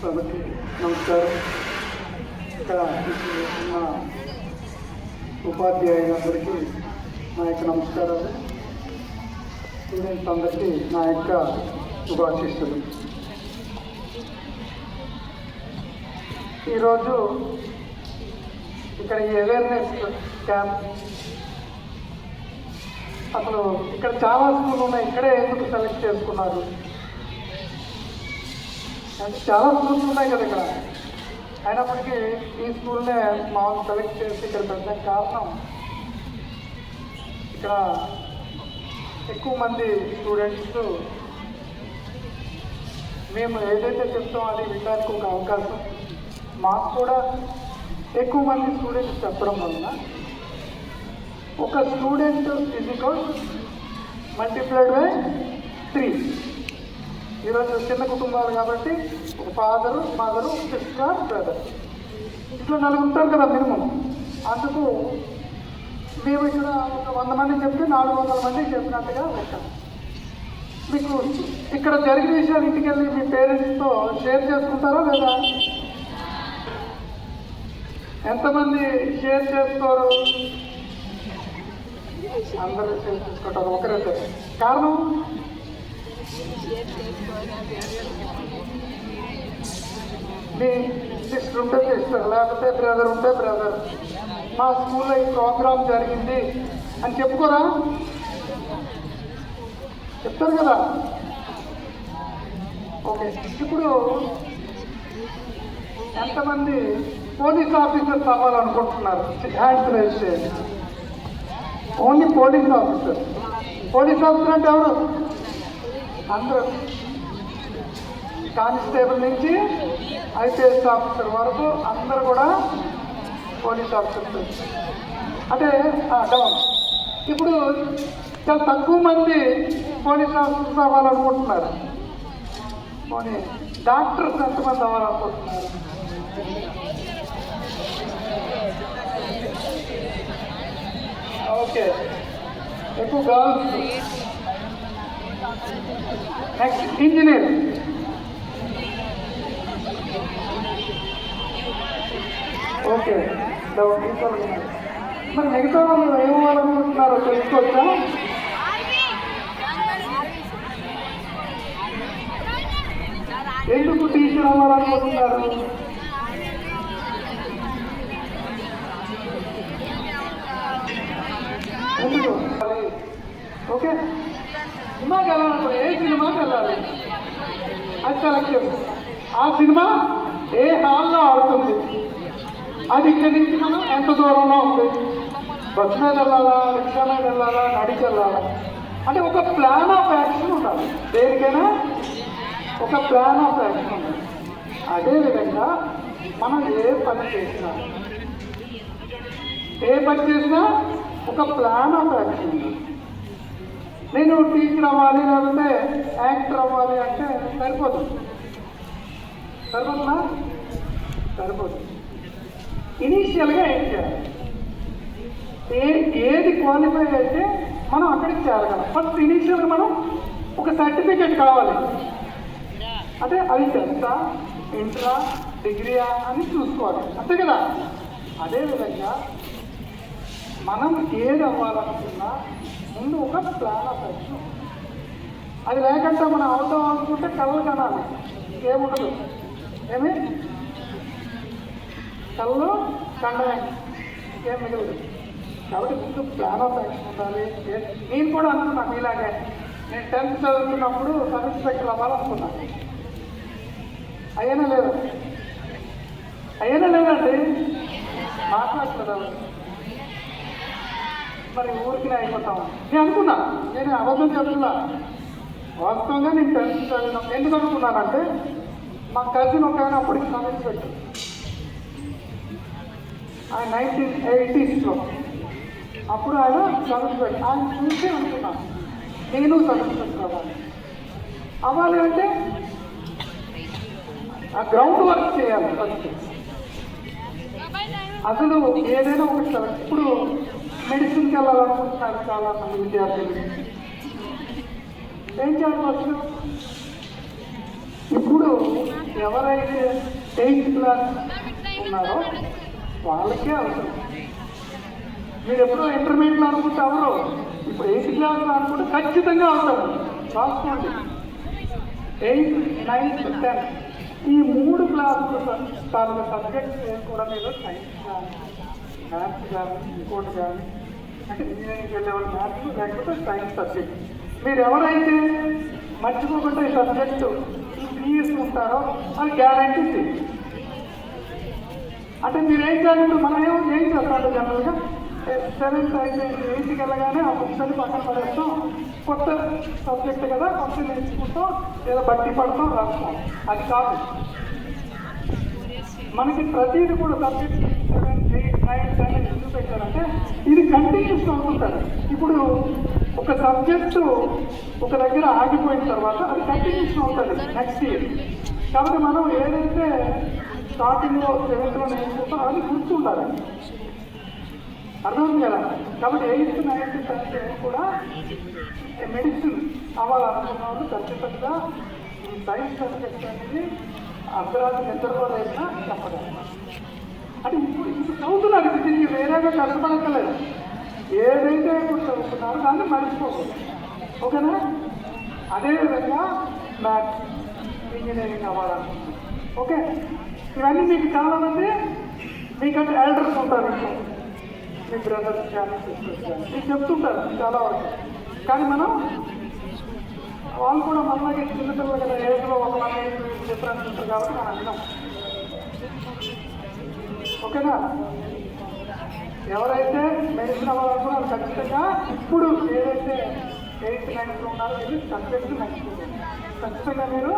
సభకి నమస్కారం. ఇక్కడ ఉన్న ఉపాధ్యాయులందరికీ నా యొక్క నమస్కారాలు. స్టూడెంట్స్ అందరికీ నా యొక్క శుభాశిస్తులు ఈరోజు ఇక్కడ ఈ అవేర్నెస్ క్యాంప్ అసలు ఇక్కడ చాలా స్కూల్ ఉన్నాయి. ఇక్కడే ఎందుకు సెలెక్ట్ చేసుకున్నారు? అంటే చాలా స్కూల్స్ ఉన్నాయి కదా ఇక్కడ. అయినప్పటికీ ఈ స్కూల్నే మామూలు సెలెక్ట్ చేసి ఇక్కడ పెట్టడానికి కారణం ఇక్కడ ఎక్కువ మంది స్టూడెంట్స్ మేము ఏదైతే చెప్తామో అది వినడానికి ఒక అవకాశం. మాకు కూడా ఎక్కువ మంది స్టూడెంట్స్ చెప్పడం వలన ఒక student physical multiplied by three ఈరోజు చిన్న కుటుంబాలు కాబట్టి ఒక ఫాదరు మదరు సిస్టర్ బ్రదర్ ఇట్లా నలుగురు ఉంటారు కదా మినిమం. అందుకు మేము ఇక్కడ ఒక వంద మంది చెప్తే నాలుగు వందల మంది చెప్పినట్టుగా వచ్చాం మీకు ఇక్కడ జరిగిన విషయాలు ఇంటికి వెళ్ళి మీ పేరెంట్స్తో షేర్ చేసుకుంటారా లేదా? ఎంతమంది షేర్ చేసుకోరు? అందరూ షేర్ చేసుకుంటారు ఒకరిద్దరు కారణం సిస్టర్ ఉంటే సిస్టర్ లేకపోతే బ్రదర్ ఉంటే బ్రదర్ మా స్కూల్లో ఈ ప్రోగ్రామ్ జరిగింది అని చెప్పుకోరా? చెప్తారు కదా. ఓకే. ఇప్పుడు ఎంతమంది పోలీస్ ఆఫీసర్స్ అవ్వాలనుకుంటున్నారు? హ్యాండ్స్ రైజ్ చేయండి. Only police officer. Police officer అంటే ఎవరు? అందరూ కానిస్టేబుల్ నుంచి ఐపీఎస్ ఆఫీసర్ వరకు అందరూ కూడా పోలీస్ ఆఫీసర్స్ అంటే డౌన్ ఇప్పుడు చాలా తక్కువ మంది పోలీస్ ఆఫీసర్స్ అవ్వాలనుకుంటున్నారు. పోనీ డాక్టర్స్ ఎంతమంది అవ్వాలనుకుంటున్నారు? ఓకే. ఎక్కువ గర్ల్స్ నెక్స్ట్ ఇంజనీర్ ఓకే మరి మిగతా వాళ్ళు ఏమవ్వాలనుకుంటున్నారో తెలుసుకోవచ్చా? ఎందుకు టీచర్ అవ్వాలనుకుంటున్నారు ఎందుకు? ఓకే. సినిమాకి వెళ్ళాలనుకో ఏ సినిమాకి వెళ్ళాలి అది సెలెక్ట్ ఆ సినిమా ఏ హాల్లో ఆడుతుంది? అది ఇక్కడి నుంచి మనం ఎంత దూరంలో ఉంది? బస్ మీద వెళ్ళాలా? రిక్షా మీద వెళ్ళాలా? నడిచి వెళ్ళాలా? అంటే ఒక ప్లాన్ ఆఫ్ యాక్షన్ ఉండాలి. దేనికైనా ఒక ప్లాన్ ఆఫ్ యాక్షన్ ఉండాలి. అదేవిధంగా మనం ఏ పని చేసినా ఏ పని చేసినా ఒక ప్లాన్ ఆఫ్ యాక్షన్ ఉండాలి. నేను టీచర్ అవ్వాలి లేకపోతే యాక్టర్ అవ్వాలి అంటే సరిపోదు. సరిపోతుందా? సరిపోదు. ఇనీషియల్గా ఏం చేయాలి? ఏ ఏది క్వాలిఫై అయితే మనం అక్కడికి చేరగలం ఫస్ట్ ఇనీషియల్గా మనం ఒక సర్టిఫికేట్ కావాలి. అంటే అది చెప్తా ఇంటరా డిగ్రీయా అని చూసుకోవాలి. అంతే కదా? అదేవిధంగా మనం ఏది అవ్వాలనుకున్నా ముందు ఒక ప్లాన్ ఆఫ్ యాక్షన్. అది లేకుండా మనం అవుతాం అనుకుంటే కళ్ళు కనాలి. ఏముండదు ఏమి? కళ్ళు కండమే ఏం మిగలదు. కాబట్టి ముందు ప్లాన్ ఆఫ్ యాక్షన్ ఉండాలి. నేను కూడా అనుకున్నాను ఇలాగే నేను టెన్త్ చదువుతున్నప్పుడు సబ్ ఇన్స్పెక్టర్ అవ్వాలనుకున్నాను అయ్యనే లేదు. అయ్యనే లేదండి. మాట్లాడలేదు మరి ఊరికి అయిపోతాం. నేను అనుకున్నా నేను అబద్ధం చెప్తున్నా. వాస్తవంగా నేను టెన్త్ ఎందుకు అనుకున్నానంటే మా కజిన్ ఒక ఆయన అప్పటికి సబ్ పెట్టు ఆయన నైన్టీన్ ఎయిటీస్లో అప్పుడు ఆయన సబ్ ఇన్స్పెక్టర్ ఆయన చూసి అనుకున్నాను నేను సబ్ అవ్వాలి అంటే ఆ గ్రౌండ్ వర్క్ చేయాలి ఫస్ట్ అసలు ఏదైనా ఒకటి ఇప్పుడు మెడిసిన్కి వెళ్ళాలనుకుంటున్నారు చాలా మంది విద్యార్థులు ఏం చేయాలి ఫస్ట్ ఇప్పుడు ఎవరైతే ఎయిత్ క్లాస్ ఉన్నారో వాళ్ళకే అవసరం. మీరు ఎప్పుడో ఇంటర్మీడియట్లో అనుకుంటే ఇప్పుడు ఎయిత్ క్లాస్లో అనుకుంటే ఖచ్చితంగా అవసరం రాసుకోండి ఎయిత్ నైన్త్ టెన్త్ ఈ మూడు క్లాసులు తాలూకు సబ్జెక్ట్స్ కూడా మీరు సైన్స్ క్లాస్ మ్యాథ్స్ కానీ ఇంకోటి కానీ అంటే ఇంజనీరింగ్ వెళ్ళే వాళ్ళు మ్యాథ్స్ లేకపోతే సైన్స్ సబ్జెక్ట్. మీరు ఎవరైతే మర్చిపోకుండా ఈ సబ్జెక్టు తీసుకుంటారో అది గ్యారంటీ అంటే మీరు ఏం చేయాలంటే మనం ఏం ఏం చేస్తాడు జనరల్గా సెవెంత్ అయిపోయింది ఎయిత్కి వెళ్ళగానే ఆ బుక్స్ని పక్కన పడేస్తాం. కొత్త సబ్జెక్ట్ కదా కొత్త నేర్చుకుంటాం. లేదా బట్టి పడతాం రాస్తాం. అది కాదు. మనకి ప్రతిదీ కూడా సబ్జెక్ట్ సెవెన్ ఎందుకు పెట్టారంటే ఇది కంటిన్యూస్ అవుతుంటారు ఇప్పుడు ఒక సబ్జెక్టు ఒక దగ్గర ఆగిపోయిన తర్వాత అది కంటిన్యూస్ అవుతుంది నెక్స్ట్ ఇయర్ కాబట్టి మనం ఏదైతే స్టార్టింగ్లో సెవెంత్లో నేర్చుకుంటాం అది గుర్తుండాలి. అర్థం కదా? కాబట్టి ఎయిత్ నైన్త్ టెన్త్ కూడా మెడిసిన్ అవ్వాలనుకున్న వాళ్ళు ఖచ్చితంగా సైన్స్ సబ్జెక్ట్ అనేది అర్ధరాత్రి నిద్రలో లేక అంటే ఇప్పుడు ఇప్పుడు చదువుతున్నారు ఇది తిరిగి వేరేగా కష్టపడక్కలేదు ఏదైతే ఇప్పుడు చదువుతున్నారో దాన్ని మర్చిపోకూడదు. ఓకేనా? అదేవిధంగా మ్యాథ్స్ ఇంజనీరింగ్ అవ్వాలనుకుంటున్నాను ఓకే? ఇవన్నీ మీకు కావాలంటే మీకంటే ఎల్డర్స్ ఉంటారు ఇంట్లో మీ బ్రదర్స్ కానీ సిస్టర్స్ కానీ. మీకు చెప్తుంటారు చాలా వరకు. కానీ మనం వాళ్ళు కూడా మనలాగే చిన్నపిల్లలు కదా ఏజ్లో ఒక మన ఏజ్ డిఫరెన్స్ ఉంటుంది కాబట్టి మనం అన్నాం ఓకేనా? ఎవరైతే మెడిసిన్ అవ్వాలనుకున్నారో ఖచ్చితంగా ఇప్పుడు ఏదైతే ఎయిత్ నైన్త్ ఉన్నారో ఇది సబ్జెక్ట్ మర్చిపోతుంది ఖచ్చితంగా మీరు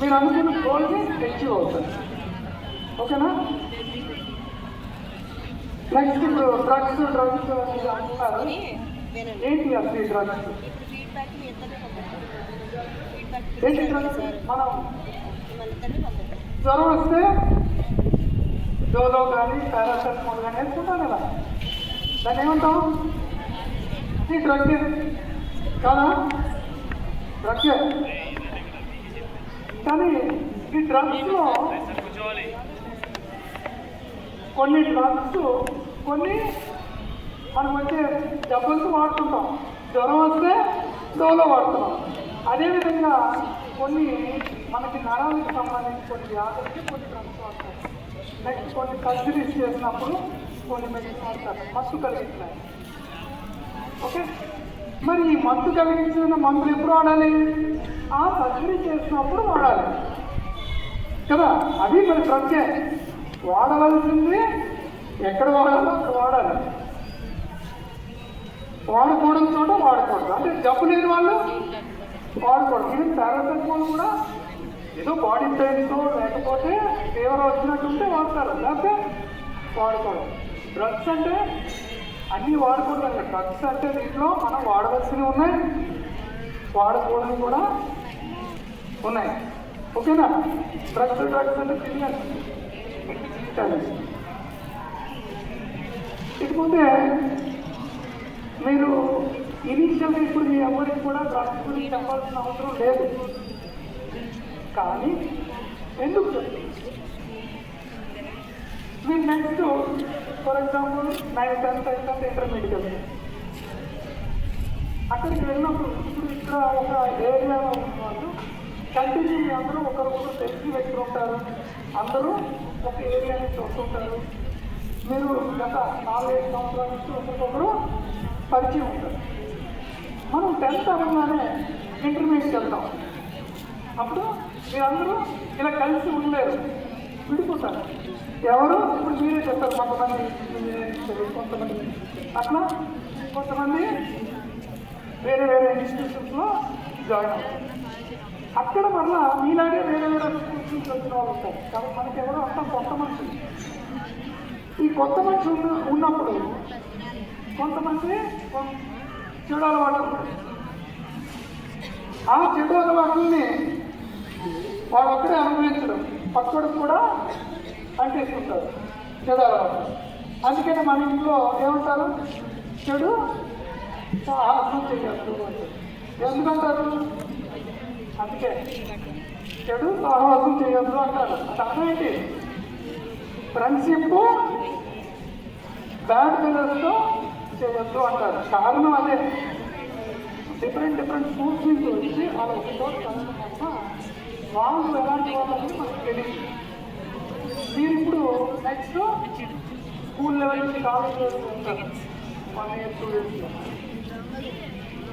మీరు అనుకున్న గోల్ని అచీవ్ అవుతారు. ఓకేనా? నెక్స్ట్ ఇప్పుడు డ్రగ్స్ డ్రగ్స్ అంటున్నారు. ఏంటి అసలు ఈ డ్రగ్స్ ఏంటి డ్రగ్స్ మనం జ్వరం వస్తే డోలో కానీ పారాసెటమాల్ కానీ వేసుకుంటాం కదా. దాన్ని ఏమంటాం ఈ డ్రగ్ కాదా? డ్రగ్ కానీ ఈ డ్రగ్స్లో కొన్ని డ్రగ్స్ కొన్ని మనం వచ్చే జబ్బులకు వాడుతుంటాం. జ్వరం వస్తే డోలో వాడుతున్నాం. అదేవిధంగా కొన్ని మనకి నరాలకు సంబంధించి కొన్ని వ్యాధులకి కొన్ని డ్రగ్స్ వాడుతాం నెక్స్ట్ కొన్ని సర్జరీస్ చేసినప్పుడు కొన్ని మెడిసిన్స్ మత్తు కలిగిస్తున్నాయి ఓకే మరి ఈ మత్తు కలిగించిన మందులు ఎప్పుడు వాడాలి? ఆ సర్జరీ చేసినప్పుడు వాడాలి. కదా? అది మరి ప్రత్యే వాడవలసింది ఎక్కడ వాడాలో అక్కడ వాడాలి. వాడకూడని చోట వాడకూడదు. అంటే జబ్బు లేని వాళ్ళు వాడకూడదు. ఇది పారాసెటమాల్ కూడా ఏదో బాడీ పెయిన్తో లేకపోతే ఫీవర్ వచ్చినట్టుంటే వాడతారు. లేకపోతే వాడుకోవడం డ్రగ్స్ అంటే అన్నీ వాడకూడదు అండి డ్రగ్స్ అంటే దీంట్లో మనం వాడవలసినవి ఉన్నాయి. వాడకూడదు కూడా ఉన్నాయి. ఓకేనా? డ్రగ్స్ డ్రగ్స్ అంటే క్లియర్ ఇకపోతే మీరు ఇనీషియల్గా ఇప్పుడు మీ ఎవరికి కూడా డ్రగ్స్ గురించి చెప్పాల్సిన అవసరం లేదు. కానీ ఎందుకు మీరు next for example nine tenth అయితే ఇంటర్మీడియట్ అక్కడికి వెళ్ళినప్పుడు ఇప్పుడు ఇక్కడ ఒక ఏరియాలో ఉన్న వాళ్ళు కంటిన్యూ అందరూ ఒకరికొకరు తెలిసి వ్యక్తులు ఉంటారు. అందరూ ఒక ఏరియా నుంచి వస్తుంటారు మీరు గత నాలుగైదు సంవత్సరాల నుంచి ఒకరికొకరు పరిచయం ఉంటారు. మనం టెన్త్ అవ్వగానే ఇంటర్మీడియట్ వెళ్తాం. అప్పుడు మీరందరూ ఇలా కలిసి ఉండలేరు విడిపోతారు. ఎవరు ఇప్పుడు మీరే చెప్తారు కొంతమంది కొంతమంది. అట్లా కొంతమంది వేరే వేరే ఇన్స్టిట్యూషన్స్లో జాయిన్ అవుతారు. అక్కడ మళ్ళా మీలాగే వేరే వేరే ఇన్స్టిట్యూషన్స్ వచ్చిన వాళ్ళు ఉంటారు కాబట్టి మనకి ఎవరో అంతా కొత్త మనుషులు. ఈ కొత్త మనుషులు ఉన్న- ఉన్నప్పుడు కొంతమంది చెడు అలవాటు ఆ చెడు అలవాటుల్ని వాడు ఒక్కడే అనుభవించడం. పక్కడు కూడా అంటేస్తుంటారు చెడు అలవాటు అందుకని మన ఇంట్లో ఏమంటారు? చెడు ఆత్మ చేయద్దు ఎందుకంటారు? అందుకే. చెడు సహవాసం చేయొద్దు అంటారు. అంటే అర్థం ఏంటి? ఫ్రెండ్షిప్ బ్యాడ్ పిల్లర్స్తో చేయొద్దు అంటారు. కారణం అదే. డిఫరెంట్ డిఫరెంట్ స్కూల్స్ నుంచి వచ్చి వాళ్ళ ఒక వాళ్ళు ఎలాంటి వాళ్ళని మనకు తెలియదు మీరు ఇప్పుడు నెక్స్ట్ స్కూల్ లెవెల్ నుంచి కాలేజ్ లెవెల్ ఉంటారు వన్ ఇయర్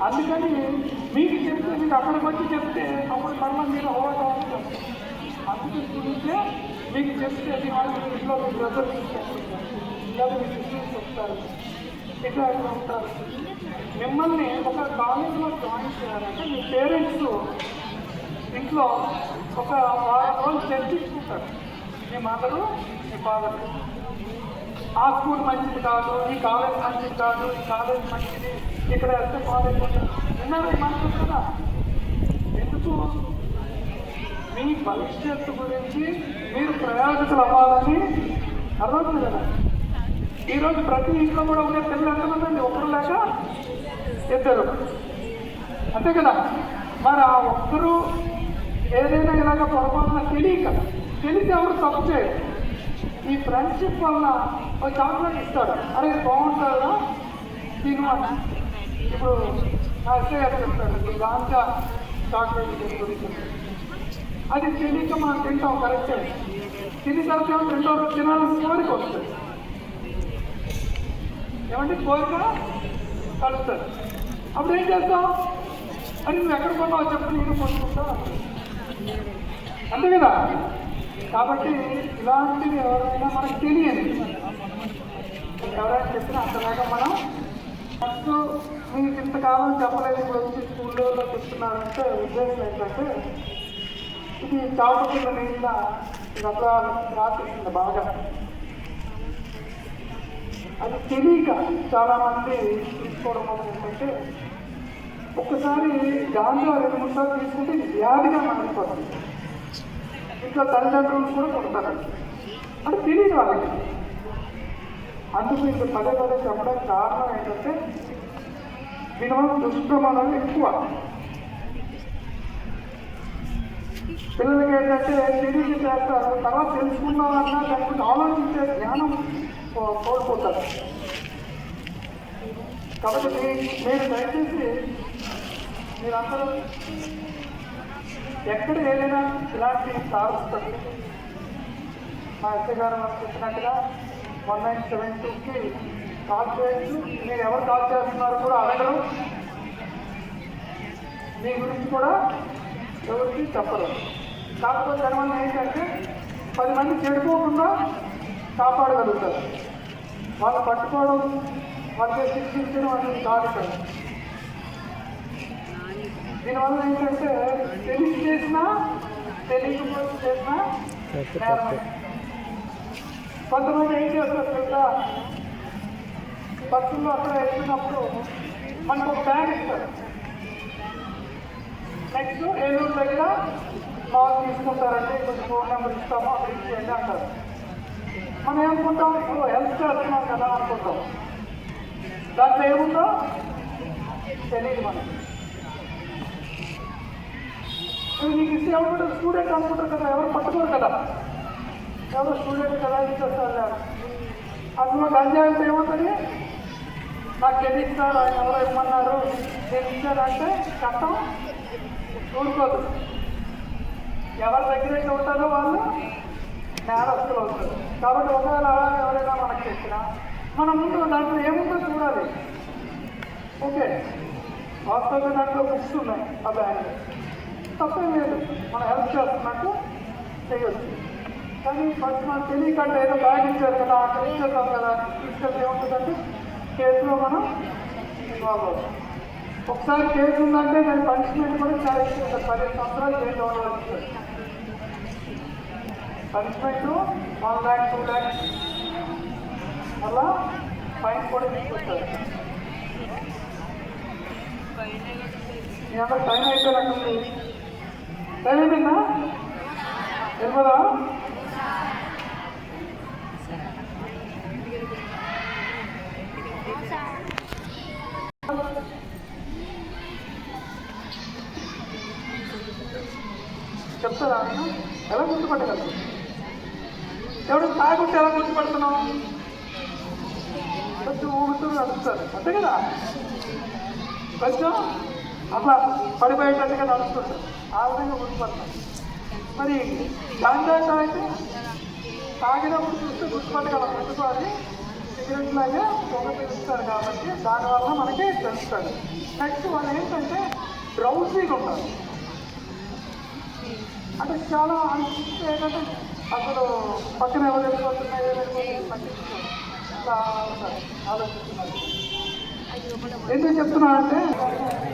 అందుకని మీకు చెప్తే మీకు అక్కడికి వచ్చి చెప్తే అప్పుడు మళ్ళీ మీరు అవ్వాలి కావాలి అందుకే చూస్తే మీకు చెప్తే మీ వాళ్ళు ఇంట్లో మీ బ్రదర్స్ లేదా మీ సిస్టర్స్ చెప్తారు. ఇట్లా ఇట్లా ఉంటారు? మిమ్మల్ని ఒక కాలేజ్లో జాయిన్ చేయాలంటే మీ పేరెంట్స్ ఇంట్లో ఒక వారం రోజులు చర్చించుకుంటారు మీ మదరు మీ ఫాదర్ ఆ స్కూల్ మంచిది కాదు ఈ కాలేజ్ మంచిది కాదు ఈ కాలేజ్ మంచిది ఇక్కడ వేస్తే కాలేజ్ విన్నారు మనసు కదా? ఎందుకు? మీ భవిష్యత్తు గురించి మీరు ప్రయోజకులు అవ్వాలని అర్థమవుతుంది కదా ఈరోజు ప్రతి ఇంట్లో కూడా ఉండే పిల్లలు ఎంతమంది అండి ఒకరు లేక ఇద్దరు. అంతే కదా? మరి ఆ ఒక్కరు ఏదైనా ఇలాగ పొరపాటున తెలియక తెలిసి ఎవరు తప్పు చేయరు. ఈ ఫ్రెండ్షిప్ వల్ల ఒక చాక్లెట్ ఇస్తాడు. అరే బాగుంటుందా తిను ఇప్పుడు నా గారు చెప్తాడు. ఇప్పుడు గాంజా చాక్లెట్ గురించి అది తెలియక మనం తింటాం కరెక్టే. తిని తర్వాత రెండో రోజు తినాలని కోరిక వస్తుంది. ఏమంటే కోరిక? కలుస్తుంది అప్పుడు ఏం చేస్తాం అని నువ్వు ఎక్కడ కొన్నావు చెప్పండి నేను కొనుక్కుంటావు అంతే కదా? కాబట్టి ఇలాంటివి ఎవరైనా మనకు తెలియదు. ఎవరైనా చెప్పినా అంతలాగా మనం ఫస్ట్ మీకు ఇంతకాలం చెప్పలేదు ఇప్పుడు వచ్చి స్కూల్లో చెప్తున్నారంటే ఉద్దేశం ఏంటంటే ఇది చాపకింద మీద ఇది అట్లా రాత్రి బాగా. అది తెలియక చాలామంది తీసుకోవడం వల్ల ఏంటంటే ఒక్కసారి గాంజా రెండు మూడు సార్లు తీసుకుంటే వ్యాధిగా మారిపోతుంది. ఇంట్లో తల్లిదండ్రులు కూడా కొడతారు. అంటే తెలియదు వాళ్ళకి. అందుకు ఇంత పదే పదే చెప్పడానికి కారణం ఏంటంటే దీనివల్ల దుష్ప్రమాణాలు ఎక్కువ. పిల్లలకి ఏంటంటే తెలియదు చేస్తారు. తర్వాత తెలుసుకున్నామన్నా లేకపోతే ఆలోచించే జ్ఞానం కో- కోల్పోతారు. కాబట్టి మీరు దయచేసి మీరందరూ ఎక్కడ వెళ్ళినా ఇలాంటి సాగుతుంది మా ఎస్ఐ గారు మనకు చెప్పినట్టుగా వన్ నైన్ సెవెన్ టూకి కాల్ చేయొచ్చు మీరు ఎవరు కాల్ చేస్తున్నారు కూడా అడగరు. మీ గురించి కూడా ఎవరికి చెప్పరు. కాకపోతే దానివల్ల ఏంటంటే పది మంది చెడిపోకుండా కాపాడగలుగుతారు. వాళ్ళు పట్టుకోవడం వాళ్ళకి శిక్షించడం అనేది కాదు ఇక్కడ దీనివల్ల ఏంటంటే తెలిసి చేసినా తెలియకపోతే చేసినా. కొంతమంది ఏం చేస్తారు తెలుసా? బస్సుల్లో అక్కడ వెళ్తున్నప్పుడు మనకు ఒక బ్యాగ్ ఇస్తారు. నెక్స్ట్ ఏలూరు దగ్గర కాల్ తీసుకుంటారంటే కొంచెం ఫోన్ నెంబర్ ఇస్తాము అక్కడ ఇచ్చేయండి అంటారు. మనం ఏమనుకుంటాం? ఇప్పుడు హెల్ప్ చేస్తున్నాం కదా అనుకుంటాం. దాంట్లో ఏముందో తెలియదు మనకి. ఇవి నీకు ఇస్తే ఎవరు స్టూడెంట్ అనుకుంటారు కదా ఎవరు పట్టుకోరు కదా. ఎవరు స్టూడెంట్ కదా ఇచ్చేస్తారు అందులో గంజా అంటే ఏముంటుంది నాకు ఎన్ని ఆయన ఎవరో ఇమ్మన్నారు నేను ఇచ్చానంటే చట్టం ఊరుకోదు. ఎవరి దగ్గర అయితే ఉంటారో వాళ్ళు నేరస్తులు అవుతారు. కాబట్టి ఒకవేళ అలా ఎవరైనా మనకు చెప్పినా మన ముందు దాంట్లో ఏముందో చూడాలి. ఓకే. వాస్తవంగా దాంట్లో బుక్స్ ఉన్నాయి ఆ బ్యాంక్ తప్పేం లేదు. మనం హెల్ప్ చేస్తున్నట్టు చేయొచ్చు. కానీ ఫస్ట్ మనం తెలియకుండా ఏదో బ్యాగ్ ఇచ్చారు కదా అక్కడ ఇచ్చేస్తాం కదా తీసుకెళ్తే ఏముంటుందంటే కేసులో మనం ఇన్వాల్వ్ అవుతాం ఒకసారి కేసు ఉందంటే దాని పనిష్మెంట్ కూడా చాలా ఎక్కువ ఉంటుంది. పదిహేను సంవత్సరాలు జైలు ఉండవచ్చు punishment one lakh two lakhs అలా ఫైన్ కూడా తీసుకొస్తారు. మీ అందరూ టైం అయిపోయినట్టుంది. టైం అయిపోయిందా చెప్తారా? ఎలా గుర్తుపట్టగలరు? ఎవడు తాగుంటే ఎలా గుర్తుపడుతున్నావు? కొంచెం ఊగుతూ నడుస్తారు. అంతే కదా? కొంచెం అట్లా పడిపోయేటట్టుగా నడుస్తుంటారు. ఆ విధంగా గుర్తుపడతాం మరి గాంజా అయితే తాగినప్పుడు చూస్తే గుర్తుపట్టగలం ఎందుకు అది సిగరెట్ లాగా పొగ పిలుస్తారు కాబట్టి దానివల్ల మనకి తెలుస్తుంది. నెక్స్ట్ వాళ్ళు ఏంటంటే డ్రౌజీగా ఉంటారు అంటే చాలా అనిపిస్తే ఏంటంటే అసలు పక్కన ఎవరు వెళ్ళిపోతున్నాయి ఏం వెళ్ళిపోతున్నాయి ఆలోచిస్తున్నారు. ఎందుకు చెప్తున్నా అంటే